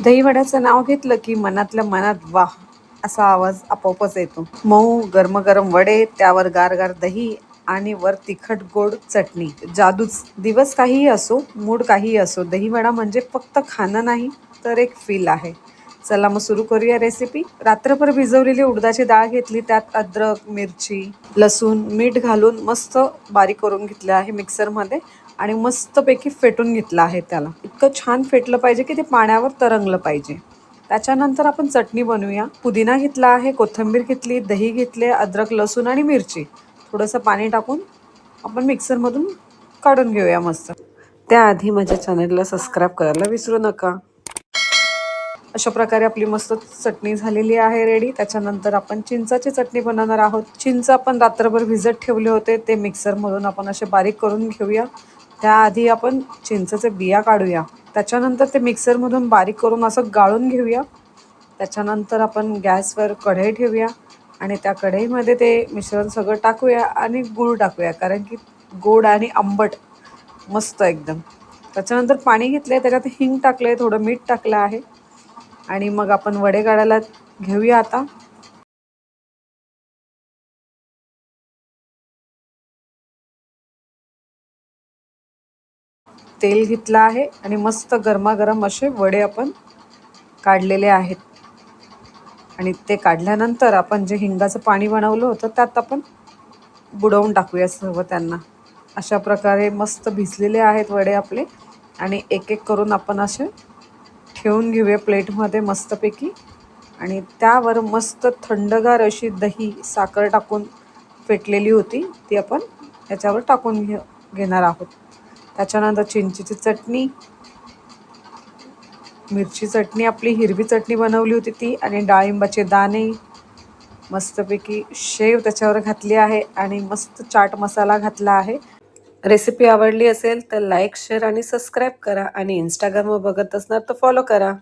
दहीवड्याचं नाव घेतलं की मनातल्या मनात वाह असा आवाज आपोआपच येतो. मऊ गरम वडे त्यावर गारगार दही आणि वर तिखट गोड चटणी. जादूच दिवस काहीही असो मूड काहीही असो दहीवडा म्हणजे फक्त खाणं नाही तर एक फील आहे. चला मग सुरू करूया रेसिपी रात्रभर भिजवलेली उडदाची डाळ घेतली त्यात अद्रक मिरची लसूण मीठ घालून मस्त बारीक करून घेतलं आहे मिक्सरमध्ये आणि मस्तपैकी फेटून घेतलं आहे त्याला. इतकं छान फेटलं पाहिजे की ते पाण्यावर तरंगलं पाहिजे. त्याच्यानंतर आपण चटणी बनवूया. पुदिना घेतला आहे कोथिंबीर घेतली दही घेतले अद्रक लसूण आणि मिरची. थोडंसं पाणी टाकून आपण मिक्सरमधून काढून घेऊया मस्त. त्याआधी माझ्या चॅनलला सबस्क्राईब करायला विसरू नका. अशा प्रकारे आपली मस्त चटणी झालेली आहे रेडी त्याच्यानंतर आपण चिंचाची चटणी बनवणार आहोत. चिंच आपण रात्रभर भिजत ठेवले होते ते मिक्सरमधून आपण असे बारीक करून घेऊया. त्याआधी आपण चिंचचे बिया काढूया. त्याच्यानंतर ते मिक्सरमधून बारीक करून असं गाळून घेऊया. त्याच्यानंतर आपण गॅसवर कढई ठेवूया आणि त्या कढईमध्ये ते मिश्रण सगळं टाकूया आणि गूळ टाकूया कारण की गोड आणि आंबट मस्त एकदम. त्याच्यानंतर पाणी घेतलं आहे त्याच्यात हिंग टाकलं आहे थोडं मीठ टाकलं आहे. आणि मग आपण वडे काढायला घेऊया आता. तेल घेतलं आहे आणि मस्त गरमागरम असे वडे आपण काढलेले आहेत. आणि ते काढल्यानंतर आपण जे हिंगाचं पाणी बनवलं होतं त्यात आपण बुडवून टाकूया सर्व त्यांना. अशा प्रकारे मस्त भिजलेले आहेत वडे आपले आणि एक एक करून आपण असे ठेवून घेऊया प्लेटमध्ये मस्तपैकी. आणि त्यावर मस्त थंडगार अशी दही साखर टाकून फेटलेली होती. ती आपण याच्यावर टाकून घे घेणार आहोत. त्याच्यानंतर चिंचेची चटणी मिरची चटणी आपली हिरवी चटणी बनवली होती ती आणि डाळिंबाचे दाणे. मस्तपैकी शेव त्याच्यावर घातली आहे आणि मस्त चाट मसाला घातला आहे. रेसिपी आवडली असेल तर लाईक शेअर आणि सबस्क्राईब करा. आणि इंस्टाग्रामवर बघत असणार तर फॉलो करा.